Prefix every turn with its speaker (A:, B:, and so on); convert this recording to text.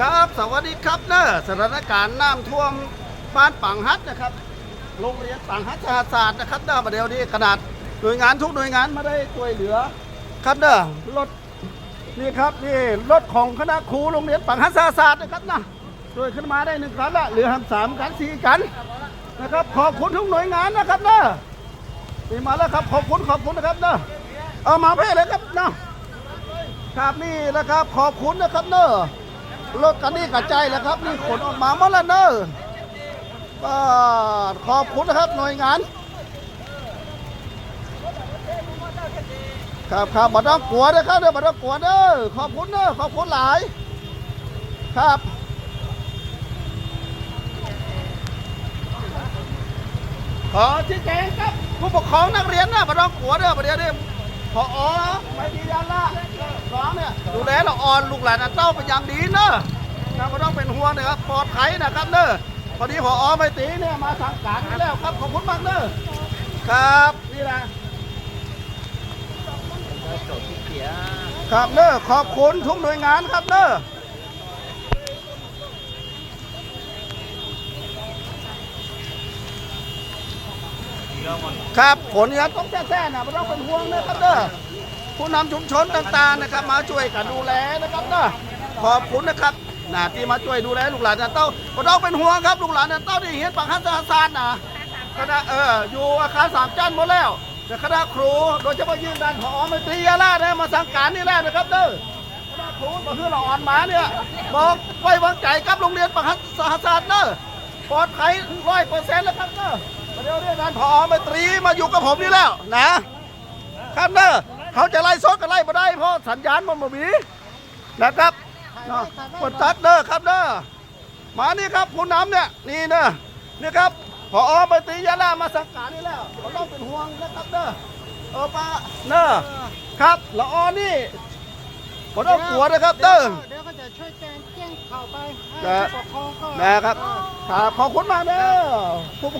A: ครับสวัสดีครับเนอะสถานการณ์น้ำท่วมบ้านปังฮัดนะครับโรงเรียนปังฮัดสหศาสตร์นะครับเนอประเดี๋ยวนี้ขนาดหน่วยงานทุกหน่วยงานมาได้ช่วยเหลือครับเนอะรถนี่ครับนี่รถของคณะครูโรงเรียนปังฮัดสหศาสตร์นะครับนะช่วยขึ้นมาได้หนึ่งคันละเหลือทำสามกันสี่กันนะครับขอบคุณทุกหน่วยงานนะครับเนอะนี่มาแล้วครับขอบคุณขอบคุณนะครับเนอะเอามาเพ่เลยครับเนอะครับนี่นะครับขอบคุณนะครับเนอะ รถกันนี่กระจายแล้วครับนี่ขนออกมามดแล้วเนอะก็ขอบคุณนะครับหน่วยงาน ครับครับบัต้องกลัวนะครับเด้อบัต้องกลัวเด้อขอบคุณเด้อขอบคุณหลาย ครับขอชี้แจงครับผู้ปกครองนักเรียนนะบัต้องกลัวเด้อประเดี๋ยวนี้พอไม่ดียันละ น้องเนี่ยดูแลเราอ่อนลูกหลานเต้าเป็นอย่างดีเนอะนะไม่ต้องเป็นห่วงนะครับปลอดภัยนะครับเนอะพอดีพอไม่ตีเนี่ยมาสั่งการให้แล้วครับขอบคุณมากเนอะครับนี่นะครับเนอะขอบคุณทุกหน่วยงานครับเนอะครับผลงานต้องแท้ๆนะไม่ต้องเป็นห่วงนะครับเนอะ ผู้นำชุมชนต่างๆนะครับ มาช่วยกันดูแลนะครับเนอะขอบคุณนะครับนะที่มาช่วยดูแลลูกหลานนะเต้าไม่ต้องเป็นห่วงครับลูกหลานนะเต้าที่เห็นปากคันสาสานนะคณะเอออยู่อาคารสามจันหมดแล้วแต่คณะครูโดยเฉพาะยิ่งด้านผอมตรียาล่านะมาสังการนี่แหละนะครับเด้อคณะครูมาคือเราอ่อนหมาเนี่ยบอกไว้วางใจกับโรงเรียนปากคันสาสานเนอะปลอดภัยร้อยเปอร์เซ็นต์แล้วครับเนอะเดี๋ยวเรื่องการผอม่ตรีมาอยู่กับผมนี่แล้วนะครับเนอะ เขาจะไล่ซดก็ไล่มาได้เพราะสัญญาณมันบ่มีนะครับเนาะกดตัดเด้อครับเด้อมานี่ครับผู้นำเนี่ยนี่เนอะนี่ครับพอไปตียาลามาสังการนี่แล้วเราต้องเป็นห่วงนะครับเด้อเออป้าเนอะครับละออนี่ผมต้องกลัวนะครับเด้อ
B: เดี๋ยวก็จะช่วยแจ้งแจ้งข่าวไปให้
A: นะ
B: ผู้ปกครองก็
A: นะครับครับขอบคุณมากเด้อผู้ปกครอง